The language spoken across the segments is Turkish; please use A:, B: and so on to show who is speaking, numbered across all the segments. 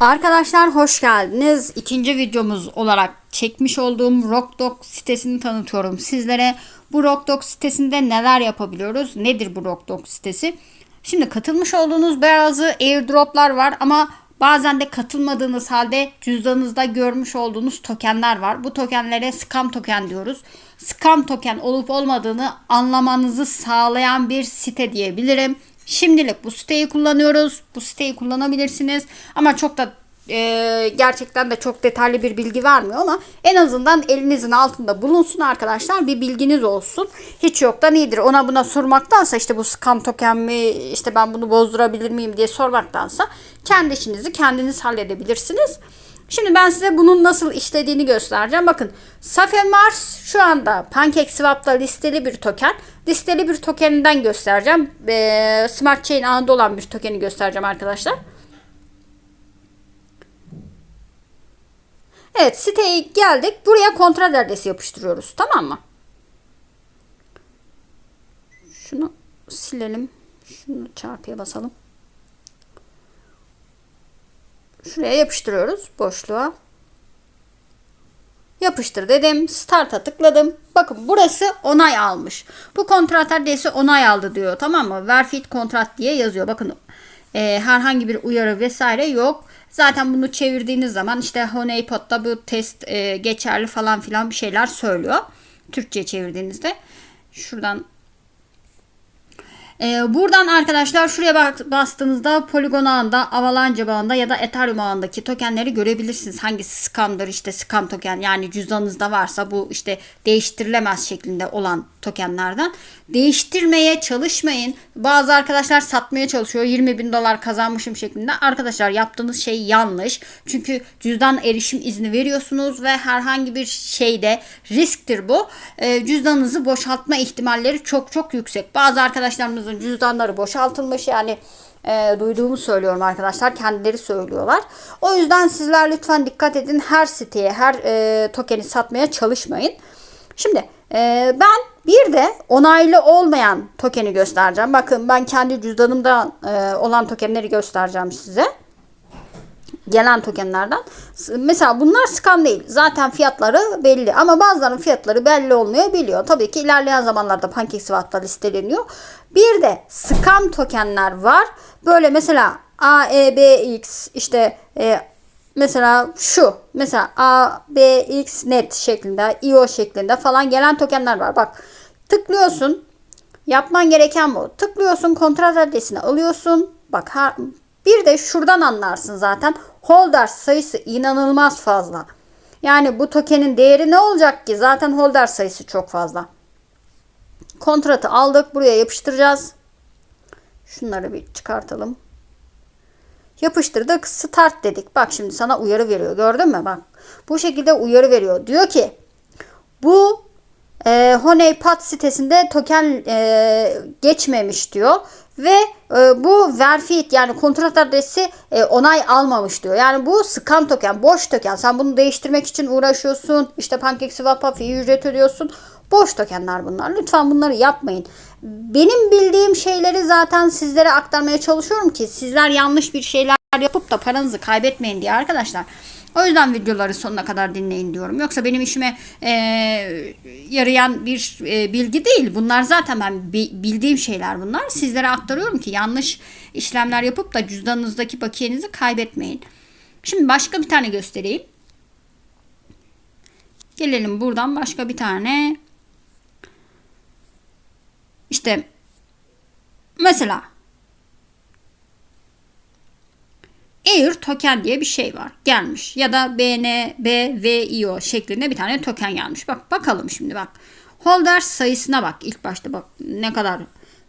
A: Arkadaşlar hoş geldiniz. İkinci videomuz olarak çekmiş olduğum Rockdog sitesini tanıtıyorum sizlere. Bu Rockdog sitesinde neler yapabiliyoruz? Nedir bu Rockdog sitesi? Şimdi katılmış olduğunuz bazı airdroplar var ama bazen de katılmadığınız halde cüzdanınızda görmüş olduğunuz tokenler var. Bu tokenlere scam token diyoruz. Scam token olup olmadığını anlamanızı sağlayan bir site diyebilirim. Şimdilik bu siteyi kullanıyoruz. Bu siteyi kullanabilirsiniz. Ama çok da e, gerçekten de çok detaylı bir bilgi vermiyor ama en azından elinizin altında bulunsun arkadaşlar. Bir bilginiz olsun. Hiç yoktan iyidir. Ona buna sormaktansa işte bu scam token mi işte ben bunu bozdurabilir miyim diye sormaktansa kendi işinizi kendiniz halledebilirsiniz. Şimdi ben size bunun nasıl işlediğini göstereceğim. Bakın Safe Mars şu anda PancakeSwap'ta listeli bir token. Listeli bir tokeninden göstereceğim. Ee, Smart Chain ağında olan bir tokeni göstereceğim arkadaşlar. Evet siteye geldik. Buraya kontrat adresi yapıştırıyoruz. Tamam mı? Şunu silelim. Şunu çarpıya basalım. Şuraya yapıştırıyoruz boşluğa. Yapıştır dedim. Start'a tıkladım. Bakın burası onay almış. Bu kontrat adresi onay aldı diyor. Tamam mı? Verfit kontrat diye yazıyor. Bakın e, herhangi bir uyarı vesaire yok. Zaten bunu çevirdiğiniz zaman işte Honeypot'ta bu test e, geçerli falan filan bir şeyler söylüyor. Türkçe çevirdiğinizde. Şuradan ee, buradan arkadaşlar şuraya bak- bastığınızda Polygon ağında, Avalanche bağında ya da Ethereum ağındaki tokenleri görebilirsiniz. Hangisi scam'dır işte scam token yani cüzdanınızda varsa bu işte değiştirilemez şeklinde olan tokenlerden. Değiştirmeye çalışmayın. Bazı arkadaşlar satmaya çalışıyor. 20 bin dolar kazanmışım şeklinde. Arkadaşlar yaptığınız şey yanlış. Çünkü cüzdan erişim izni veriyorsunuz ve herhangi bir şeyde risktir bu. Ee, cüzdanınızı boşaltma ihtimalleri çok çok yüksek. Bazı arkadaşlarımızın cüzdanları boşaltılmış yani e, duyduğumu söylüyorum arkadaşlar. Kendileri söylüyorlar. O yüzden sizler lütfen dikkat edin. Her siteye, her e, tokeni satmaya çalışmayın. Şimdi e, ben bir de onaylı olmayan tokeni göstereceğim. Bakın ben kendi cüzdanımda e, olan tokenleri göstereceğim size. Gelen tokenlerden. Mesela bunlar scam değil. Zaten fiyatları belli. Ama bazılarının fiyatları belli olmayabiliyor. Tabii ki ilerleyen zamanlarda PancakeSwap'ta listeleniyor. Bir de scam tokenler var. Böyle mesela AEBX işte e, mesela şu mesela ABX net şeklinde IO şeklinde falan gelen tokenler var. Bak tıklıyorsun yapman gereken bu. Tıklıyorsun kontrat adresini alıyorsun. Bak ha, bir de şuradan anlarsın zaten. Holder sayısı inanılmaz fazla. Yani bu tokenin değeri ne olacak ki? Zaten holder sayısı çok fazla. Kontratı aldık. Buraya yapıştıracağız. Şunları bir çıkartalım. Yapıştırdık. Start dedik. Bak şimdi sana uyarı veriyor. Gördün mü? Bak. Bu şekilde uyarı veriyor. Diyor ki bu e, Honeypot sitesinde token e, geçmemiş diyor. Ve e, bu verfit yani kontrat adresi e, onay almamış diyor. Yani bu scam token, boş token. Sen bunu değiştirmek için uğraşıyorsun. İşte PancakeSwap'a fee ücret ödüyorsun. Boş tokenler bunlar. Lütfen bunları yapmayın. Benim bildiğim şeyleri zaten sizlere aktarmaya çalışıyorum ki sizler yanlış bir şeyler yapıp da paranızı kaybetmeyin diye arkadaşlar. O yüzden videoları sonuna kadar dinleyin diyorum. Yoksa benim işime e, yarayan bir e, bilgi değil. Bunlar zaten ben bi- bildiğim şeyler bunlar. Sizlere aktarıyorum ki yanlış işlemler yapıp da cüzdanınızdaki bakiyenizi kaybetmeyin. Şimdi başka bir tane göstereyim. Gelelim buradan başka bir tane. İşte mesela Air token diye bir şey var. Gelmiş. Ya da BNBVIO şeklinde bir tane token gelmiş. Bak bakalım şimdi bak. Holder sayısına bak. İlk başta bak ne kadar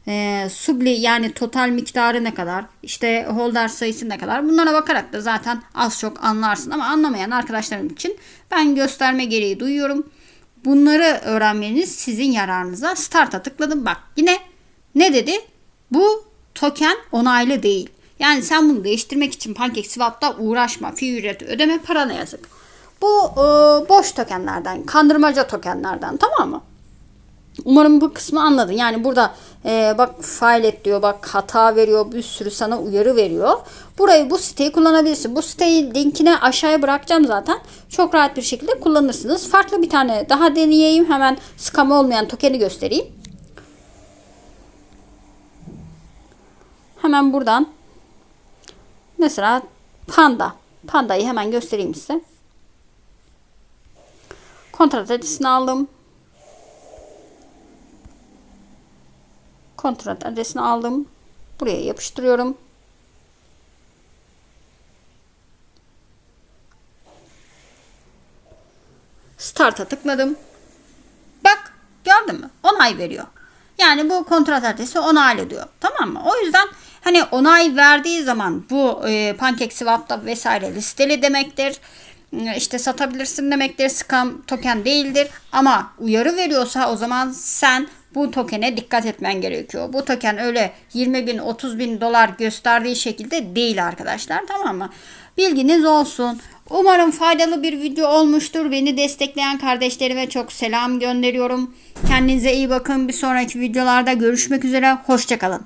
A: e, subli yani total miktarı ne kadar işte holder sayısı ne kadar bunlara bakarak da zaten az çok anlarsın ama anlamayan arkadaşlarım için ben gösterme gereği duyuyorum. Bunları öğrenmeniz sizin yararınıza. Start'a tıkladım bak yine ne dedi? Bu token onaylı değil. Yani sen bunu değiştirmek için PancakeSwap'ta uğraşma. Fee ödeme parana yazık. Bu e, boş tokenlerden, kandırmaca tokenlerden tamam mı? Umarım bu kısmı anladın. Yani burada e, bak fail et diyor, bak hata veriyor, bir sürü sana uyarı veriyor. Burayı bu siteyi kullanabilirsin. Bu siteyi linkine aşağıya bırakacağım zaten. Çok rahat bir şekilde kullanırsınız. Farklı bir tane daha deneyeyim. Hemen scam olmayan tokeni göstereyim. Hemen buradan mesela panda. Pandayı hemen göstereyim size. Kontrat adresini aldım. Kontrat adresini aldım. Buraya yapıştırıyorum. Start'a tıkladım. Bak gördün mü? Onay veriyor. Yani bu kontrat adresi onaylı diyor. Tamam mı? O yüzden hani onay verdiği zaman bu e, PancakeSwap'ta vesaire listeli demektir. E, İşte satabilirsin demektir. Scam token değildir. Ama uyarı veriyorsa o zaman sen bu tokene dikkat etmen gerekiyor. Bu token öyle 20 bin 30 bin dolar gösterdiği şekilde değil arkadaşlar. Tamam mı? Bilginiz olsun. Umarım faydalı bir video olmuştur. Beni destekleyen kardeşlerime çok selam gönderiyorum. Kendinize iyi bakın. Bir sonraki videolarda görüşmek üzere. Hoşçakalın.